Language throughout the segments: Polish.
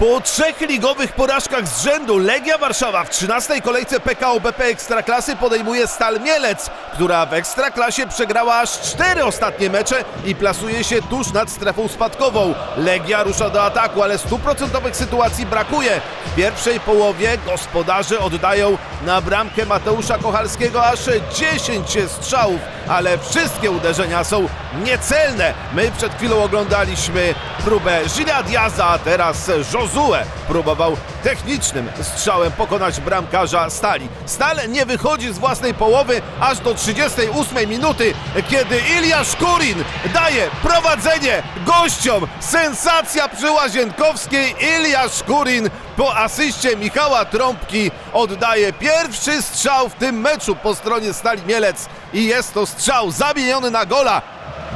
Po trzech ligowych porażkach z rzędu Legia Warszawa w 13. kolejce PKO BP Ekstraklasy podejmuje Stal Mielec, która w Ekstraklasie przegrała aż cztery ostatnie mecze i plasuje się tuż nad strefą spadkową. Legia rusza do ataku, ale stuprocentowych sytuacji brakuje. W pierwszej połowie gospodarze oddają na bramkę Mateusza Kochalskiego aż 10 strzałów, ale wszystkie uderzenia są niecelne. My przed chwilą oglądaliśmy próbę Gila Diaza, a teraz Josue próbował technicznym strzałem pokonać bramkarza Stali. Stal nie wychodzi z własnej połowy aż do 38 minuty, kiedy Ilja Szkurin daje prowadzenie gościom. Sensacja przy Łazienkowskiej. Ilja Szkurin po asyście Michała Trąbki oddaje pierwszy strzał w tym meczu po stronie Stali Mielec i jest to strzał zamieniony na gola.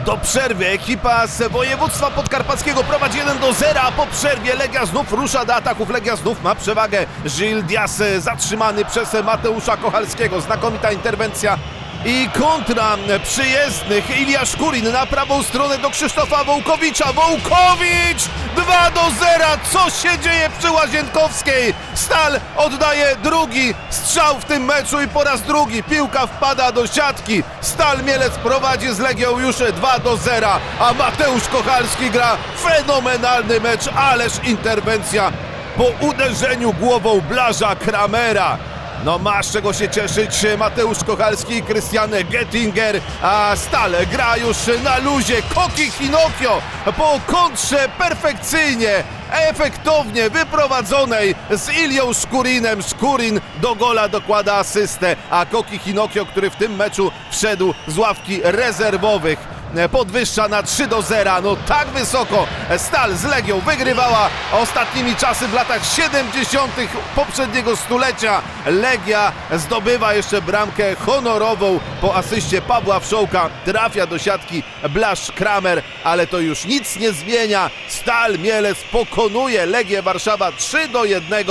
Do przerwy ekipa z województwa podkarpackiego prowadzi 1 do 0, a po przerwie Legia znów rusza do ataków. Legia znów ma przewagę. Gilles Dias e, zatrzymany przez Mateusza Kochalskiego. Znakomita interwencja. I kontra przyjezdnych Ilia Szkurin na prawą stronę do Krzysztofa Wołkowicza. Wołkowicz 2 do 0. Co się dzieje przy Łazienkowskiej? Stal oddaje drugi strzał w tym meczu i po raz drugi piłka wpada do siatki. Stal Mielec prowadzi z Legią już 2 do 0, a Mateusz Kochalski gra fenomenalny mecz, ależ interwencja po uderzeniu głową Blaża Kramera. No masz czego się cieszyć Mateusz Kochalski i Krystian Gettinger, a Stale gra już na luzie. Koki Hinokio po kontrze perfekcyjnie, efektownie wyprowadzonej z Ilią Szkurinem. Szkurin do gola dokłada asystę, a Koki Hinokio, który w tym meczu wszedł z ławki rezerwowych podwyższa na 3 do 0. No tak wysoko Stal z Legią wygrywała ostatnimi czasy w latach 70. poprzedniego stulecia. Legia zdobywa jeszcze bramkę honorową po asyście Pawła Wszołka. Trafia do siatki Blaszcz Kramer, ale to już nic nie zmienia. Stal Mielec pokonuje Legię Warszawa 3 do 1.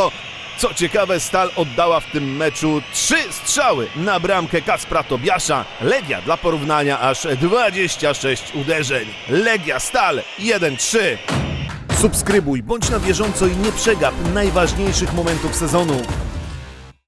Co ciekawe, Stal oddała w tym meczu trzy strzały na bramkę Kacpra Tobiasza. Legia dla porównania aż 26 uderzeń. Legia Stal 1-3. Subskrybuj, bądź na bieżąco i nie przegap najważniejszych momentów sezonu.